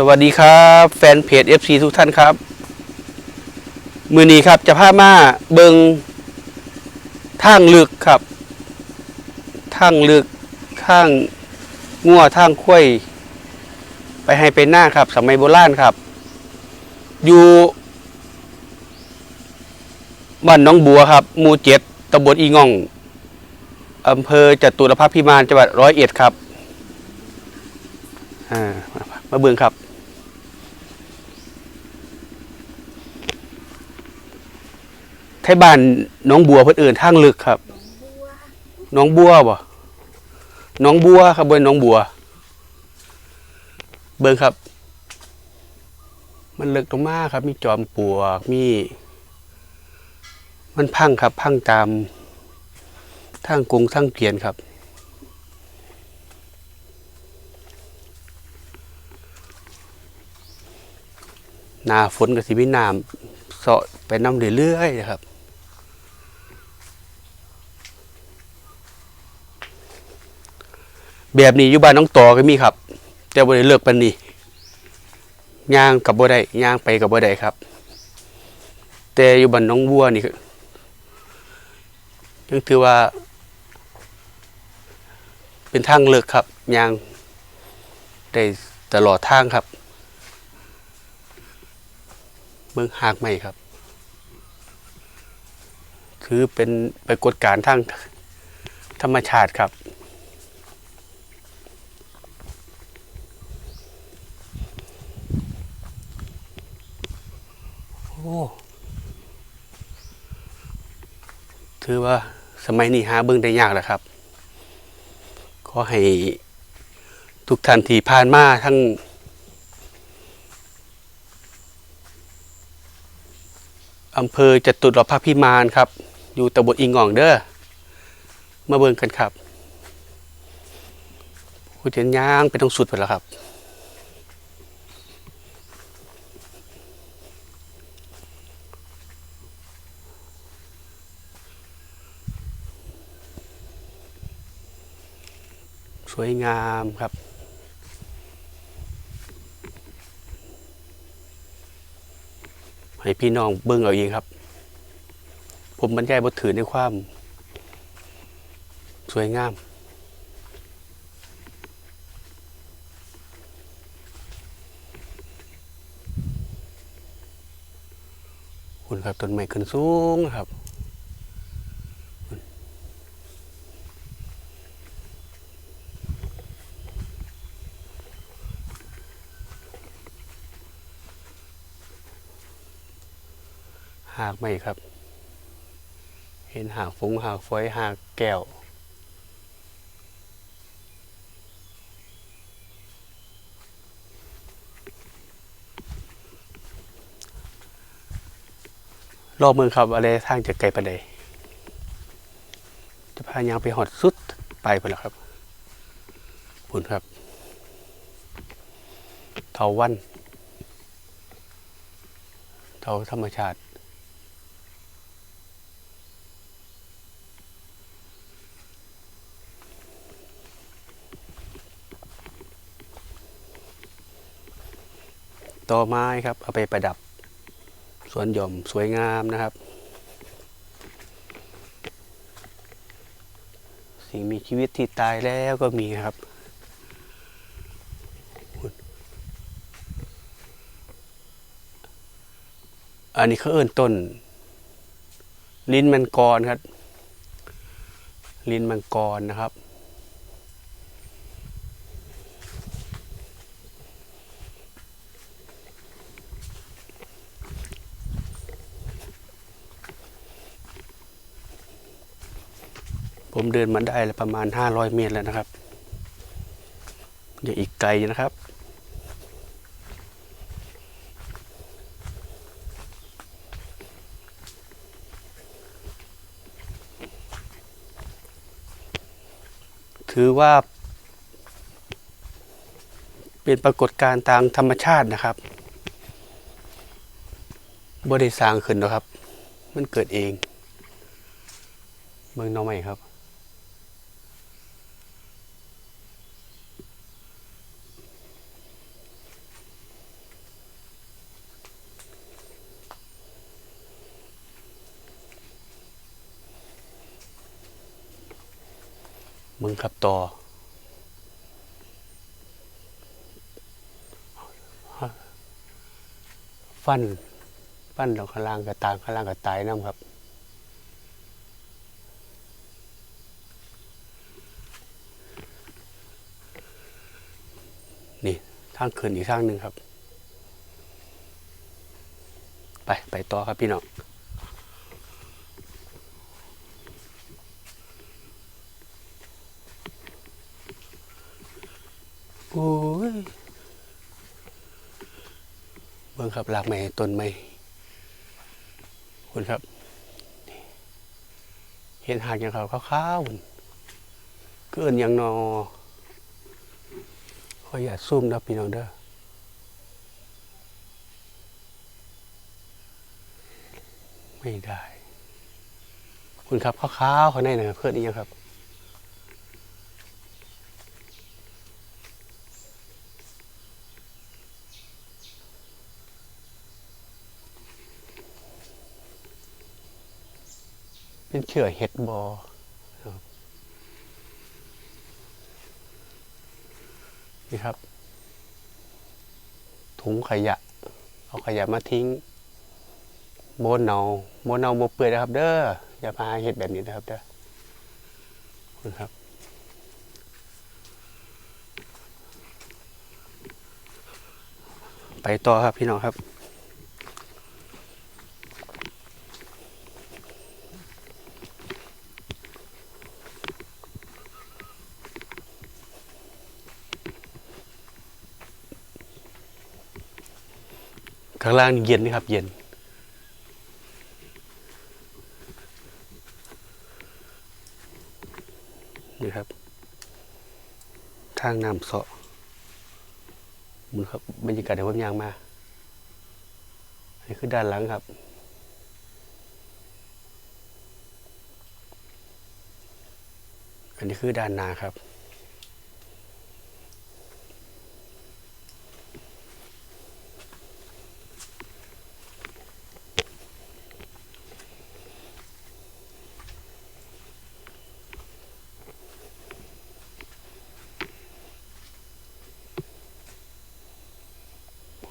สวัสดีครับ แฟนเพจ FC ทุกท่านครับ มือนี้ครับจะพามาเบิงทางลึกครับทางลึกข้างงัวทางคุ้ยไปให้ไปหน้าครับ สมัยโบราณครับ อยู่บ้านน้องบัวครับหมู่เจ็ดตำบลอีง่องอำเภอจตุรพักษ์พิมานจังหวัดร้อยเอ็ดครับ อ่า มาเบิ่งครับ ทยบ้านน้องบัวเพื่อนเอื่นทางลึกครับน้องบัวบ่น้องบัวครับเบนหน้องบัว เบิ่งครับ มันลึกตรงมากครับ มีจอมปลวกมี มันพังครับ พังตามทางกรุงทางเกียนครับหนาฝนกับสิมีน้ำเสาะไปน้ำเรื่อยๆครับ แบบนี้อยู่บ้านน้องต่อก็มีครับ แต่บ่ได้เลิกปันนี้ย่างกับบ่ได้ย่างไปกับบ่ได้ครับ แต่อยู่บ้านน้องวัวนี่ยังถือว่า เป็นทางเลิกครับย่างได้ตลอดทางครับ เมืองหากใหม่ครับ ถือเป็นปรากฏการณ์ทางธรรมชาติครับ ถือว่าสมัยนี้หาเบิ่งได้ยากแล้วครับ ขอให้ทุกท่านที่ผ่านมาทั้งอำเภอจตุรพักพิมานครับ อยู่ตำบลอิงอ่องเด้อมาเบิ่งกันครับผู้เจียนย่างไปต้องสุดไปแล้วครับ วยงามครับ ให้พี่น้องเบิ่งเอาเองครับ ผมบรรยายบทถือในความ สวยงามคุณครับต้นไม้ขึ้นสูงครับ หากไม่ครับ เห็นหากฟงหากฝอยหากแก้ว รอบเมืองครับ อะไรทางจะไกลประเดยจะพายางไปหอดสุดไปไปแล้วครับผุนครับ เทาวันเทาธรรมชาติ ต่อไม้ครับ เอาไปประดับ สวนหย่อมสวยงามนะครับ สิ่งมีชีวิตที่ตายแล้วก็มีครับอันนี้เขาเอิ้นต้น ลิ้นมังกรครับ ลิ้นมังกรนะครับ ผมเดินมาได้ประมาณ 500 เมตรแล้วนะครับอย่าอีกไกลนะครับ ถือว่า เป็นปรากฏการณ์ทางธรรมชาตินะครับบ่ได้สร้างขึ้นหรอกครับ มันเกิดเอง เมืองน้องใหม่ครับ มึงครับต่อฟันฟันเราข้างล่างกระตาข้างล่างกระตายน้ำครับนี่ทางขึ้นอีกทางหนึ่งครับ ไป ไปต่อครับพี่น้อง อ้ยเบิ่งครับหลากไม้ต้นไม้คุณครับ เห็นหากอย่างเขาขาวๆพุ่นเกินอย่างนอขออย่าตซูมนะพี่น้องเด้อไม่ได้ คุณครับขาวๆเขาในนะครับเพื่อนอีกยังครับ เป็นเชื้อเห็ดบอนี่ครับ ถุงขยะ เอาขยะมาทิ้งโมนเนาโมนเนาโมเปื่อยนะครับ เด้ออย่ามาหาเห็ดแบบนี้นะครับเด้อคุณครับไปต่อครับพี่น้องครับ ข้างล่างเย็นนี่ครับ เย็น นี่ครับ ทางน้ำเสาะมันครับบรรยากาศเดี๋ยวผมยางมาอันนี้คือด้านหลังครับ อันนี้คือด้านหน้าครับ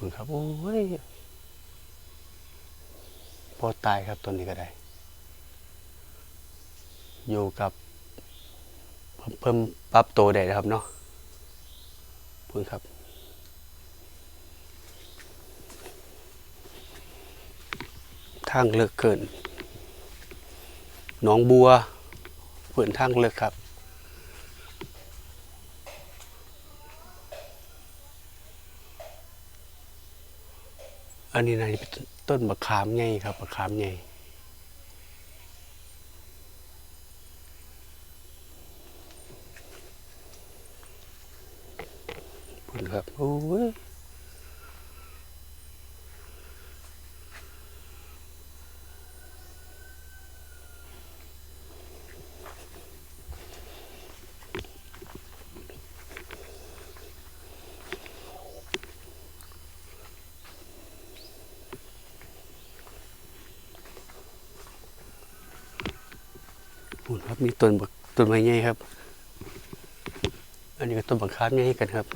คุณครับ โอ้ยพอตายครับตัวนี้ก็ได้ อยู่กับ เพิ่มปรับโตได้นะครับเนาะคุณครับทางเลือกเกิน หนองบัวเพื่อนทางเลือกครับ อันนี้นะเป็นต้นบักขามใหญ่ครับบักขามใหญ่ขอบคุณครับ โอ้ย ขอบคุณครับมีต้นบักต้นไม้ใหญ่ครับ อันนี้ก็ต้นมะขามใหญ่กันครับ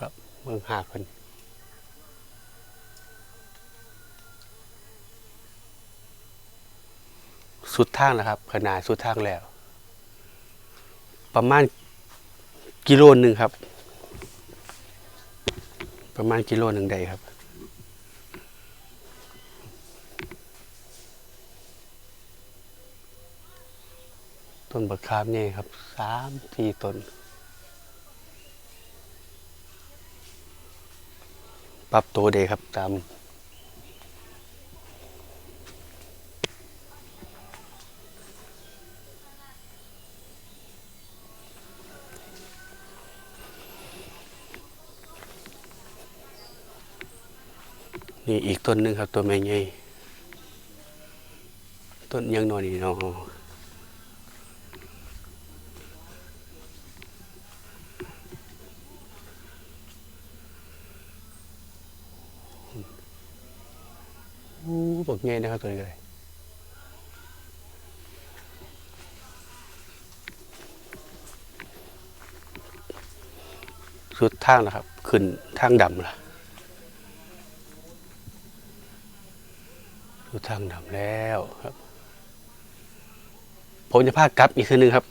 ครับเมืองหาคนสุดทางแล้วครับ ขนาดสุดทางแล้ว ประมาณกิโลหนึ่งครับ ประมาณกิโลหนึ่งได้ครับต้นบักคามเนี่ยครับสามสี่ต้น ปรับตัวเดครับตาม นี่อีกต้นหนึ่งครับ ตัวแม่ใหญ่ต้นยังนอนนี่เนาะอู้บอกไงนะครับตัวนี้เลยสุดทางนะครับ ขึ้นทางดำล่ะ ทางดำแล้วครับ ผมจะพากลับอีกคืนหนึ่งครับ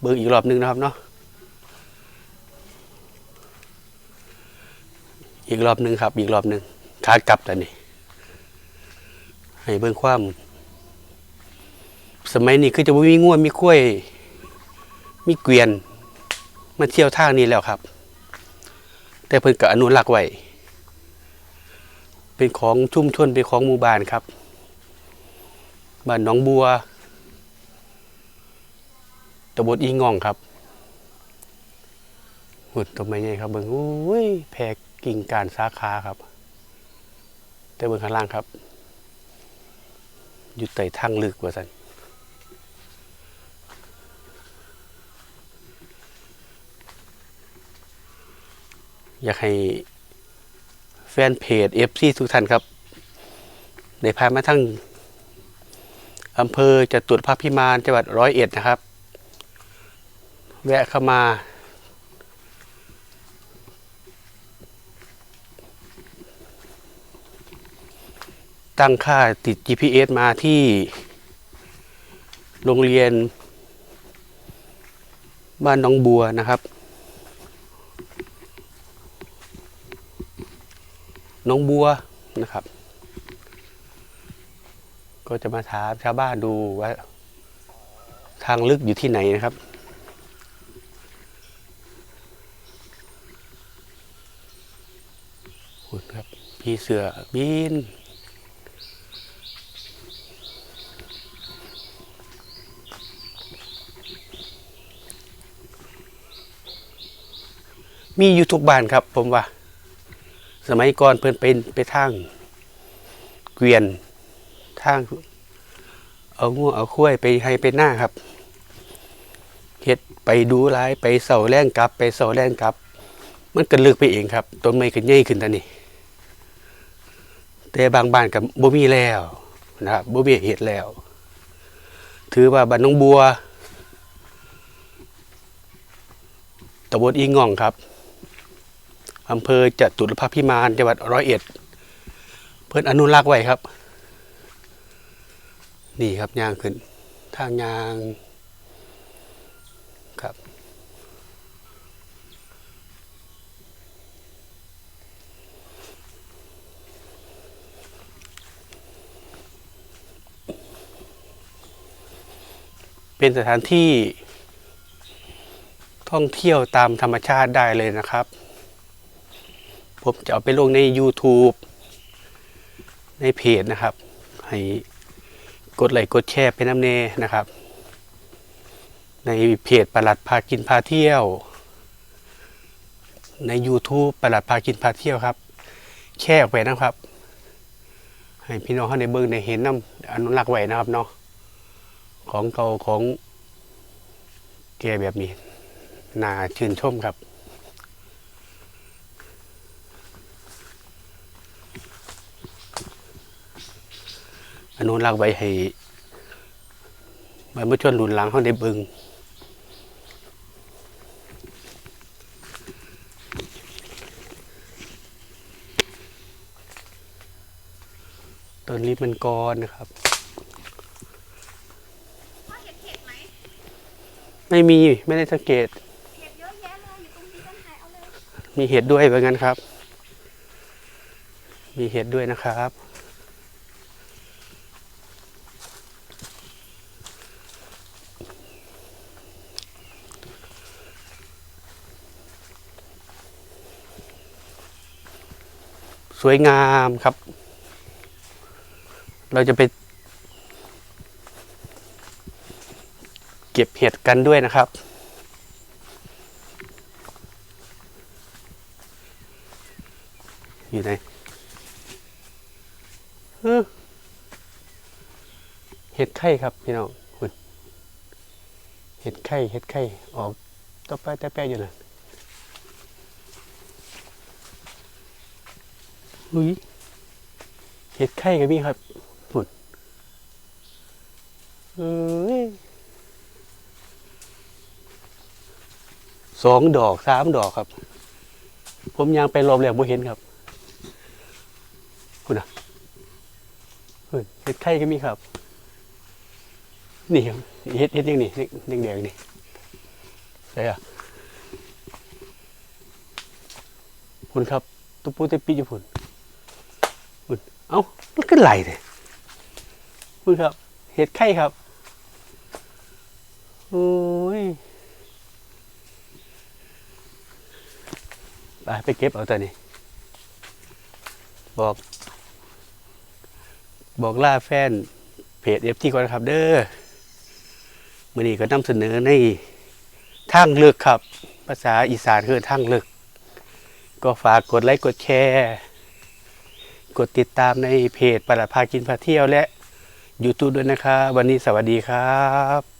เบิกอีกรอบหนึ่งนะครับเนาะอีกรอบหนึ่งครับ อีกรอบหนึ่งขากลับแต่นี่ให้เบิ่งความ สมัยนี้คือจะบ่มีง่วมีกล้วย มีเกวียน มาเที่ยวทางนี้แล้วครับ แต่เพิ่นก็อนุรักษ์ไว้เป็นของชุมชนเป็นของหมู่บ้านครับ บ้านหนองบัวตำบลอีง่องครับหุ่นต้นไม้ใหญ่ครับเบิ่งโอ้ยแพรกิ่งการสาขาครับ แต่เบิ่งข้างล่างครับ อยู่ใต้ทางลึกว่าสันอยากให้แฟนเพจเอฟซีทุกท่านครับ ได้พามาทั้ง อำเภอจตุรพักพิมานจังหวัดร้อยเอ็ดนะครับ แวะเข้ามาตั้งค่าติด GPS มาที่โรงเรียน บ้านน้องบัวนะครับ น้องบัวนะครับ ก็จะมาถามชาวบ้านดูว่า ทางลึกอยู่ที่ไหนนะครับ คุณครับ พี่เสือบินมีอยู่ทุกบ้านครับผมว่า สมัยก่อนเพิ่นเป็นไปทางเกวียน ทาง เอางูเอาคุ้ยไปให้ไปหน้าครับเฮ็ดไปดูร้ายไปเสาแรงกลับ ไปเสาแรงกลับ มันก็ลึกไปเองครับต้นไม้ก็ใหญ่ขึ้นตอนนี้ แต่บางบ้านกับบ่มีแล้วนะครับบ่มีเห็ดแล้ว ถือว่าบ้านหน้องบัวตำบลอีง่องครับอำเภอจตุรพักพิมานจังหวัดร้อยเอ็ด เพิ่อนอนุรักษ์ไว้ครับ นี่ครับย่างขึ้น ทางยางครับ เป็นสถานที่ท่องเที่ยวตามธรรมชาติได้เลยนะครับ ผมจะเอาไปลงใน YouTube ในเพจนะครับ ให้ กดไลค์กดแชร์เป็นน้ำเนนะครับ ในเพจประหลัดพากินพาเที่ยว ใน YouTube ประหลัดพากินพาเที่ยวครับ แชร์ออกไปนะครับ ให้พี่น้องเขาในเบิ้งในเห็นน้ำอนุรักษ์ไว้นะครับเนาะของเก่าของแกแบบนี้น่าชื่นชมครับ อนุรักษ์ไว้ให้บรรพชนรุ่นหลังเขาได้เบิงต้นลิมันกรนะครับว่าเห็ดเห็ดไหมไม่มีไม่ได้สังเกตเห็ดเยอะแยะเลยอยู่ตรงนี้กันหายเอาเลยมีเห็ดด้วยเหมือนกันครับ มีเห็ดด้วยนะครับ วยงามครับ เราจะไป เก็บเห็ดกันด้วยนะครับ อยู่ไหนเห็ดไข่ครับพี่น้องคุณเห็ดไข่เห็ดไข่ออกต่อไปแต่แป้อยู่นะ อุ้ยเห็ดไข่กับพี่ครับพุ่นเอ้ยสองดอกสามดอกครับ ผมยางไปรอบแรกบ่เห็นครับคุณอะเฮ็ดไข่ก็มีครับ นี่ครับเห็ดเห็ดยังนี่แดงๆนี่ใช่อะคุณครับตุ๊ปูเตปีอยู่พุ่นพุ่น เอ้ามันก็ไหลเลยคุณครับ เห็ดไข่ครับ โอ้ยไปไปเก็บเอาตัวนี้ บอก บอกล่าแฟน เพจเอฟที่ก่อนครับ เด้อมื่อนี้ก็นำเสนอในทางเลือกครับ ภาษาอีสานคือทางเลือกก็ฝากกดไลค์กดแชร์ กดติดตามในเพจประหลัดพากินพาเที่ยวและ YouTube ด้วยนะครับวันนี้สวัสดีครับ